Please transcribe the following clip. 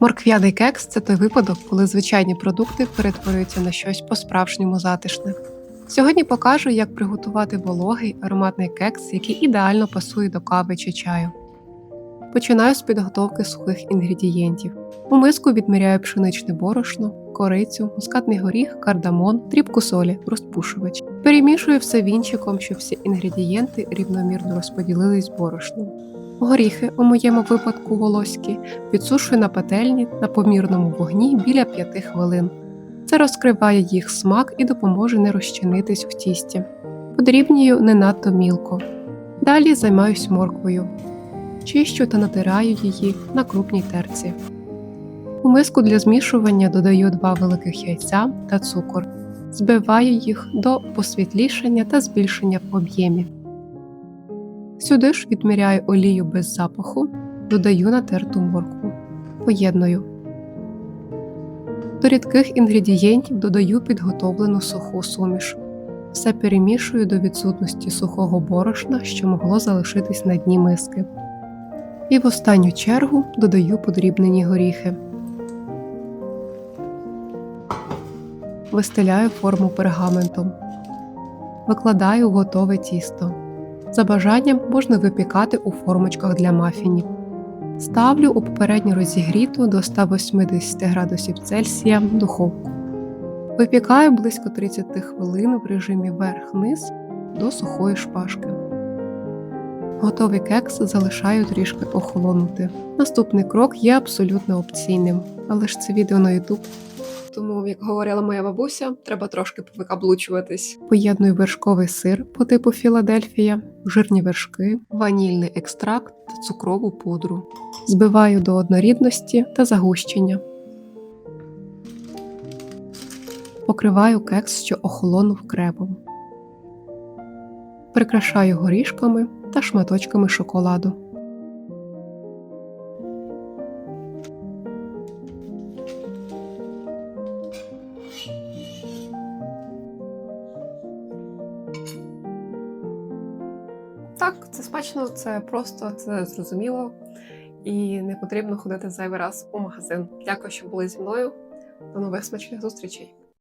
Морквяний кекс це той випадок, коли звичайні продукти перетворюються на щось по-справжньому затишне. Сьогодні покажу, як приготувати вологий ароматний кекс, який ідеально пасує до кави чи чаю. Починаю з підготовки сухих інгредієнтів. У миску відміряю пшеничне борошно, корицю, мускатний горіх, кардамон, дрібку солі, розпушувач. Перемішую все вінчиком, щоб всі інгредієнти рівномірно розподілились борошном. Горіхи, у моєму випадку волоські, підсушую на пательні на помірному вогні біля 5 хвилин. Це розкриває їх смак і допоможе не розчинитись в тісті. Подрібнюю не надто мілко. Далі займаюсь морквою. Чищу та натираю її на крупній терці. У миску для змішування додаю два великих яйця та цукор. Збиваю їх до посвітлішання та збільшення в об'ємі. Сюди ж відміряю олію без запаху, додаю натерту моркву. Поєдную. До рідких інгредієнтів додаю підготовлену суху суміш. Все перемішую до відсутності сухого борошна, що могло залишитись на дні миски. І в останню чергу додаю подрібнені горіхи. Вистеляю форму пергаментом. Викладаю готове тісто. За бажанням можна випікати у формочках для мафінів. Ставлю у попередньо розігріту до 180 градусів Цельсія духовку. Випікаю близько 30 хвилин в режимі верх-низ до сухої шпажки. Готовий кекс залишаю трішки охолонути. Наступний крок є абсолютно опційним, але ж це відео на YouTube. Тому, як говорила моя бабуся, треба трошки повикаблучуватись. Поєдную вершковий сир по типу Філадельфія, жирні вершки, ванільний екстракт та цукрову пудру. Збиваю до однорідності та загущення. Покриваю кекс, що охолонув крепом. Прикрашаю горішками та шматочками шоколаду. Так, це смачно, це просто, це зрозуміло. І не потрібно ходити зайвий раз у магазин. Дякую, що були зі мною. До нових смачних зустрічей!